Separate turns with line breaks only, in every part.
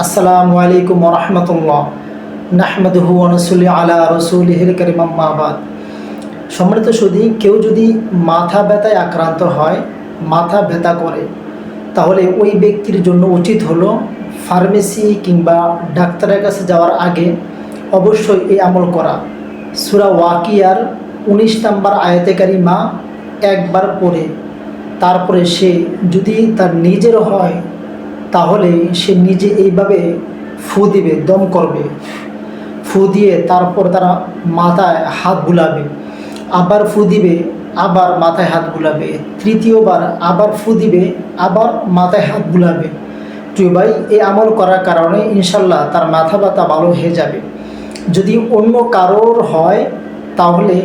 আসসালামু আলাইকুম রহমতুল্লাহ। নাহমদহু আনসুলি আলা রসুলিহিল করিম আম্মাবাদ সম্মানিত সুদী কেউ যদি মাথা ব্যথায় আক্রান্ত হয়, মাথা ব্যথা করে, তাহলে ওই ব্যক্তির জন্য উচিত হলো ফার্মেসি কিংবা ডাক্তারের কাছে যাওয়ার আগে অবশ্যই এই আমল করা। সুরা ওয়াকিয়ার উনিশ নম্বর আয়তেকারী মা একবার পড়ে, তারপরে সে যদি তার নিজের হয় তাহলে সে নিজে এইভাবে ফু দিবে, দম করবে। ফু দিয়ে তারপর তারা মাথায় হাত বুলাবে। আবার ফু দিবে, আবার মাথায় হাত বুলাবে। তৃতীয়বার আবার ফু দিবে, আবার মাথায় হাত বুলাবে। তুই ভাই, এই আমল করার কারণে ইনশাল্লাহ তার মাথা ব্যথা ভালো হয়ে যাবে। যদি অন্য কারোর হয়, তাহলে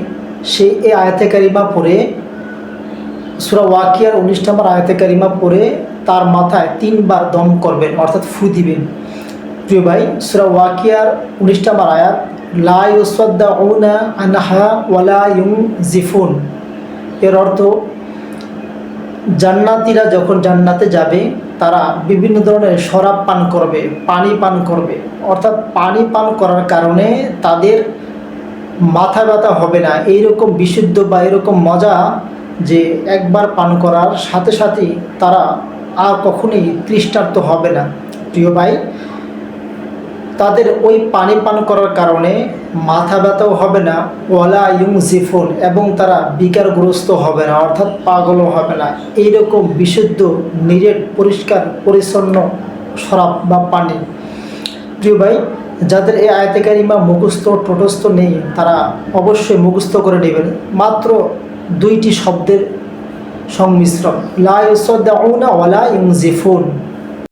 সে এই আয়তে কারিমা পড়ে সুরা ওয়াকিয়ার উনিশ নম্বর আয়তে কারিমা পড়ে তার মাথায় তিনবার দম করবেন, অর্থাৎ ফু দিবেন। প্রিয় ভাই, সুরা ওয়াকিয়ার উনিশ নম্বর আয়াত, লা ইউসদ্দাউনা আনহা ওয়ালা এর অর্থ, জান্নাতিরা যখন জান্নাতে যাবে, তারা বিভিন্ন ধরনের শরাব পান করবে, পানি পান করবে। অর্থাৎ পানি পান করার কারণে তাদের মাথা ব্যথা হবে না। এইরকম বিশুদ্ধ বা এরকম মজা যে একবার পান করার সাথে সাথেই তারা আর কখনোই তৃষ্ণার্ত হবে না। প্রিয় ভাই, তাদের ওই পানি পান করার কারণে মাথা ব্যথাও হবে না, ওয়ালা ইউং জিফুন এবং তারা বিকারগ্রস্ত হবে না, অর্থাৎ পাগলও হবে না। এইরকম বিশুদ্ধ, নিরেট, পরিষ্কার, পরিচ্ছন্ন শরাব বা পানি। প্রিয় ভাই, যাদের এই আয়তেকারী বা মুখস্থ টোটস্থ নেই, তারা অবশ্যই মুখস্থ করে নেবেন। মাত্র দুইটি শব্দের সংমিশ্রণ। লা ইউসদ্দাউনা ওয়ালা ইউজিফুন